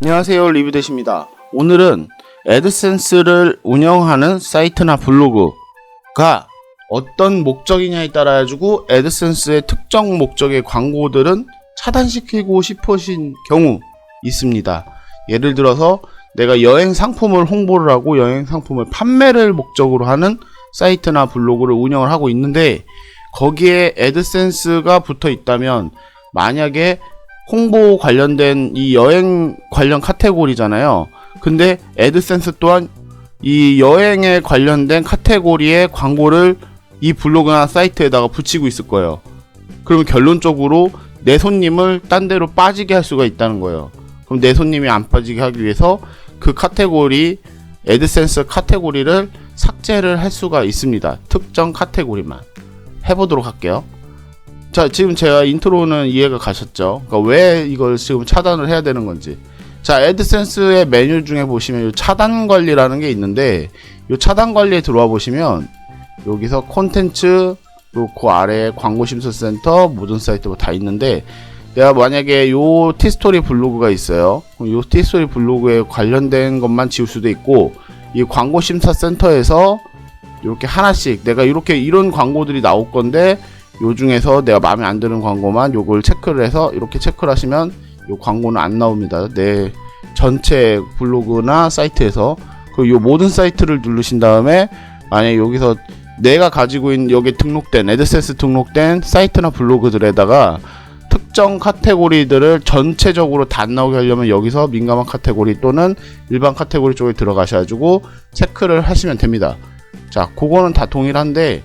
안녕하세요 리뷰대시입니다. 오늘은 애드센스를 운영하는 사이트나 블로그가 어떤 목적이냐에 따라 가지고 애드센스의 특정 목적의 광고들은 차단시키고 싶으신 경우 있습니다. 예를 들어서 내가 여행 상품을 홍보를 하고 여행 상품을 판매를 목적으로 하는 사이트나 블로그를 운영을 하고 있는데 거기에 애드센스가 붙어 있다면 만약에 홍보 관련된 이 여행 관련 카테고리잖아요. 근데 애드센스 또한 이 여행에 관련된 카테고리의 광고를 이 블로그나 사이트에다가 붙이고 있을 거예요. 그러면 결론적으로 내 손님을 딴 데로 빠지게 할 수가 있다는 거예요. 그럼 내 손님이 안 빠지게 하기 위해서 그 카테고리 애드센스 카테고리를 삭제를 할 수가 있습니다. 특정 카테고리만 해보도록 할게요. 자, 지금 제가 인트로는 이해가 가셨죠? 그러니까 왜 이걸 지금 차단을 해야 되는 건지. 자, 애드센스의 메뉴 중에 보시면 이 차단 관리라는 게 있는데 이 차단 관리에 들어와 보시면 여기서 콘텐츠 그 아래에 광고 심사 센터 모든 사이트 뭐 다 있는데 내가 만약에 요 티스토리 블로그가 있어요. 그럼 요 티스토리 블로그에 관련된 것만 지울 수도 있고 이 광고 심사 센터에서 이렇게 하나씩 내가 이렇게 이런 광고들이 나올 건데 요 중에서 내가 마음에 안 드는 광고만 요걸 체크를 해서 이렇게 체크를 하시면 요 광고는 안 나옵니다. 내 전체 블로그나 사이트에서 그요 모든 사이트를 누르신 다음에 만약에 여기서 내가 가지고 있는 여기 등록된 애드센스 등록된 사이트나 블로그들에다가 특정 카테고리들을 전체적으로 다안 나오게 하려면 여기서 민감한 카테고리 또는 일반 카테고리 쪽에 들어가셔가지고 체크를 하시면 됩니다. 자, 그거는 다 동일한데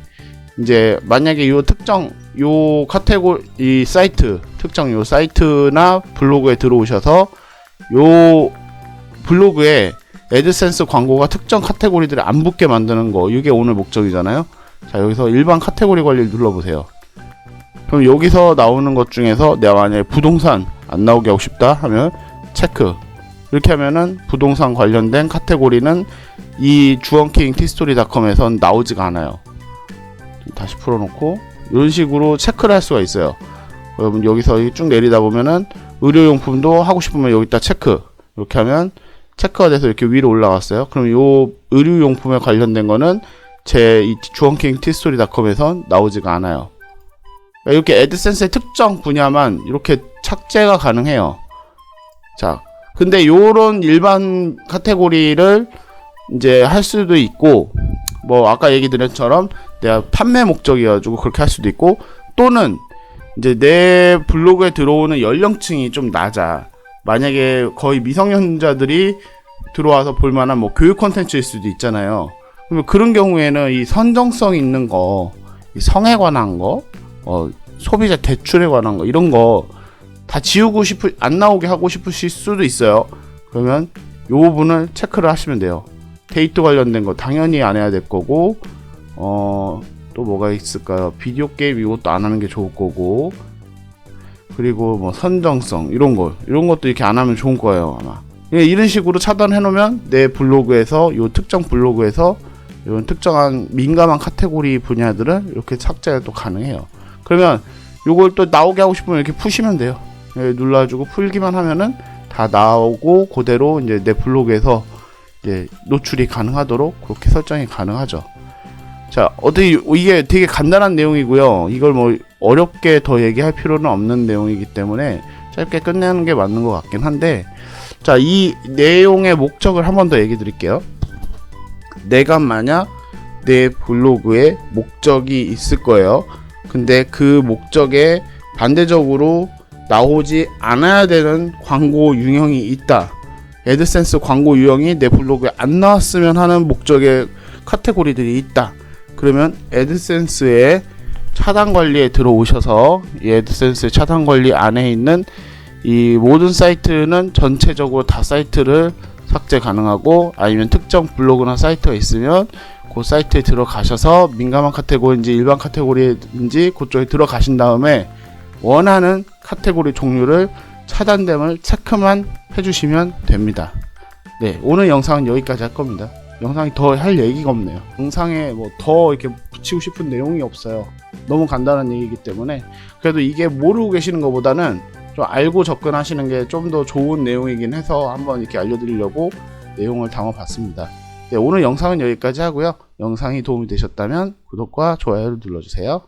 이제 만약에 요 특정 요 카테고리 이 사이트 특정 요 사이트나 블로그에 들어오셔서 요 블로그에 애드센스 광고가 특정 카테고리들이 안 붙게 만드는 거 이게 오늘 목적이잖아요. 자 여기서 일반 카테고리 관리를 눌러보세요. 그럼 여기서 나오는 것 중에서 내가 만약에 부동산 안 나오게 하고 싶다 하면 체크 이렇게 하면은 부동산 관련된 카테고리는 이 주원킹 티스토리닷컴에선 나오지가 않아요. 다시 풀어놓고 이런 식으로 체크를 할 수가 있어요. 여러분 여기서 쭉 내리다 보면은 의료용품도 하고 싶으면 여기다 체크 이렇게 하면 체크가 돼서 이렇게 위로 올라갔어요. 그럼 요 의료용품에 관련된 거는 제 이 주원킹 티스토리닷컴에선 나오지가 않아요. 이렇게 애드센스의 특정 분야만 이렇게 착제가 가능해요. 자, 근데 요런 일반 카테고리를 이제 할 수도 있고 뭐 아까 얘기 드린 것처럼 내가 판매 목적이어가지고 그렇게 할 수도 있고 또는 이제 내 블로그에 들어오는 연령층이 좀 낮아 만약에 거의 미성년자들이 들어와서 볼만한 뭐 교육 콘텐츠일 수도 있잖아요 그러면 그런 경우에는 이 선정성 있는 거, 이 성에 관한 거, 어, 소비자 대출에 관한 거 이런 거 다 지우고 싶을 안 나오게 하고 싶으실 수도 있어요. 그러면 요 부분을 체크를 하시면 돼요. 데이트 관련된 거 당연히 안 해야 될 거고 어 또 뭐가 있을까요? 비디오 게임 이것도 안 하는 게 좋을 거고 그리고 뭐 선정성 이런 거 이런 것도 이렇게 안 하면 좋은 거예요 아마 예, 이런 식으로 차단해 놓으면 내 블로그에서 요 특정 블로그에서 이런 특정한 민감한 카테고리 분야들은 이렇게 삭제가 또 가능해요 그러면 요걸 또 나오게 하고 싶으면 이렇게 푸시면 돼요 예, 눌러주고 풀기만 하면은 다 나오고 그대로 이제 내 블로그에서 이제 노출이 가능하도록 그렇게 설정이 가능하죠. 자, 어떻게 이게 되게 간단한 내용이고요. 이걸 뭐 어렵게 더 얘기할 필요는 없는 내용이기 때문에 짧게 끝내는 게 맞는 것 같긴 한데, 자, 이 내용의 목적을 한 번 더 얘기 드릴게요. 내가 만약 내 블로그에 목적이 있을 거예요. 근데 그 목적에 반대적으로 나오지 않아야 되는 광고 유형이 있다. 애드센스 광고 유형이 내 블로그에 안 나왔으면 하는 목적의 카테고리들이 있다. 그러면 애드센스의 차단 관리에 들어오셔서 이 애드센스 차단 관리 안에 있는 이 모든 사이트는 전체적으로 다 사이트를 삭제 가능하고 아니면 특정 블로그나 사이트가 있으면 그 사이트에 들어가셔서 민감한 카테고리인지 일반 카테고리인지 그쪽에 들어가신 다음에 원하는 카테고리 종류를 차단됨을 체크만 해주시면 됩니다. 네, 오늘 영상은 여기까지 할 겁니다. 영상이 더 할 얘기가 없네요. 영상에 뭐 더 이렇게 붙이고 싶은 내용이 없어요. 너무 간단한 얘기이기 때문에 그래도 이게 모르고 계시는 것보다는 좀 알고 접근하시는 게 좀 더 좋은 내용이긴 해서 한번 이렇게 알려드리려고 내용을 담아봤습니다. 네, 오늘 영상은 여기까지 하고요. 영상이 도움이 되셨다면 구독과 좋아요를 눌러주세요.